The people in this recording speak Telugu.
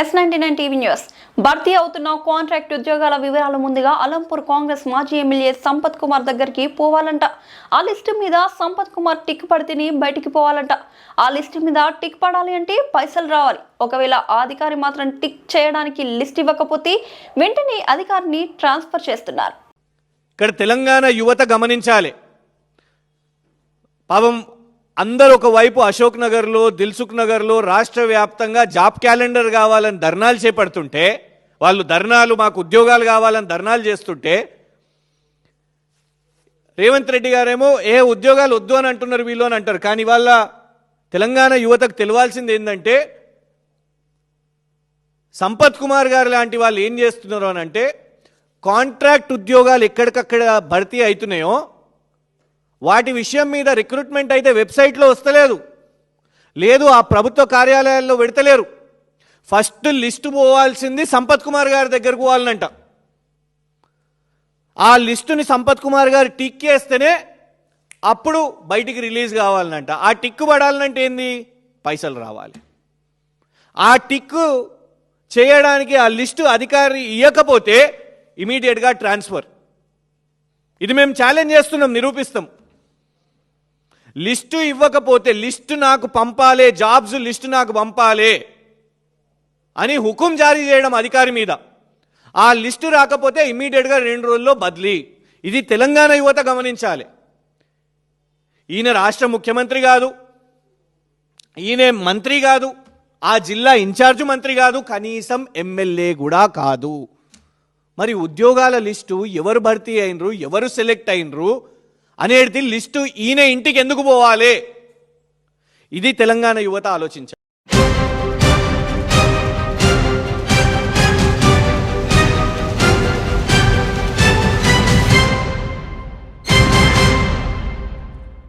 S ninety nine TV news. భర్తీ అవుతున్న కాంట్రాక్ట్ ఉద్యోగాల వివరాలు ముందుగా అలంపూర్ కాంగ్రెస్ మాజీ ఎమ్మెల్యే సంపత్ కుమార్ దగ్గరికి పోవాలంట. ఆ లిస్టు మీద సంపత్ కుమార్ టిక్ పడితేని బయటికి పోవాలంట. ఆ లిస్టు మీద టిక్ పడాలి అంటే పైసలు రావాలి. ఒకవేళ అధికారి మాత్రం టిక్ చేయడానికి లిస్ట్ ఇవ్వకపోతే వెంటనే అధికారిని ట్రాన్స్ఫర్ చేస్తున్నారు. ఇక్కడ తెలంగాణ యువత గమనించాలి. పాపం అందరు ఒకవైపు అశోక్ నగర్లో దిల్సుఖ్ నగర్లో రాష్ట్ర వ్యాప్తంగా జాబ్ క్యాలెండర్ కావాలని ధర్నాలు చేపడుతుంటే వాళ్ళు ధర్నాలు మాకు ఉద్యోగాలు కావాలని ధర్నాలు చేస్తుంటే రేవంత్ రెడ్డి గారేమో ఏ ఉద్యోగాలు వద్దు అని అంటున్నారు వీళ్ళు అని అంటారు. కానీ వాళ్ళ తెలంగాణ యువతకు తెలియాల్సింది ఏంటంటే సంపత్ కుమార్ గారు లాంటి వాళ్ళు ఏం చేస్తున్నారు అని అంటే కాంట్రాక్ట్ ఉద్యోగాలు ఎక్కడికక్కడ భర్తీ అవుతున్నాయో వాటి విషయం మీద రిక్రూట్మెంట్ అయితే వెబ్సైట్లో వస్తలేదు. లేదు ఆ ప్రభుత్వ కార్యాలయాల్లో పెడతలేరు. ఫస్ట్ లిస్టు పోవాల్సింది సంపత్ కుమార్ గారి దగ్గరకు పోవాలనంట ఆ లిస్టుని సంపత్ కుమార్ గారు టిక్ చేస్తేనే అప్పుడు బయటికి రిలీజ్ కావాలనంట ఆ టిక్ పడాలనంటే ఏంది? పైసలు రావాలి. ఆ టిక్ చేయడానికి ఆ లిస్టు అధికారి ఇవ్వకపోతే ఇమీడియట్గా ట్రాన్స్ఫర్. ఇది మేము ఛాలెంజ్ చేస్తున్నాం నిరూపిస్తాం. లిస్టు ఇవ్వకపోతే లిస్టు నాకు పంపాలే జాబ్స్ లిస్టు నాకు పంపాలే అని హుకుం జారీ చేయడం అధికారి మీద. ఆ లిస్టు రాకపోతే ఇమ్మీడియట్గా రెండు రోజుల్లో బదిలీ. ఇది తెలంగాణ యువత గమనించాలి. ఈయన రాష్ట్ర ముఖ్యమంత్రి కాదు ఈయన మంత్రి కాదు ఆ జిల్లా ఇన్ఛార్జ్ మంత్రి కాదు కనీసం ఎమ్మెల్యే కూడా కాదు. మరి ఉద్యోగాల లిస్టు ఎవరు భర్తీ అయినరు ఎవరు సెలెక్ట్ అయినరు అనేది లిస్టు ఈయన ఇంటికి ఎందుకు పోవాలి? ఇది తెలంగాణ యువత ఆలోచించాలి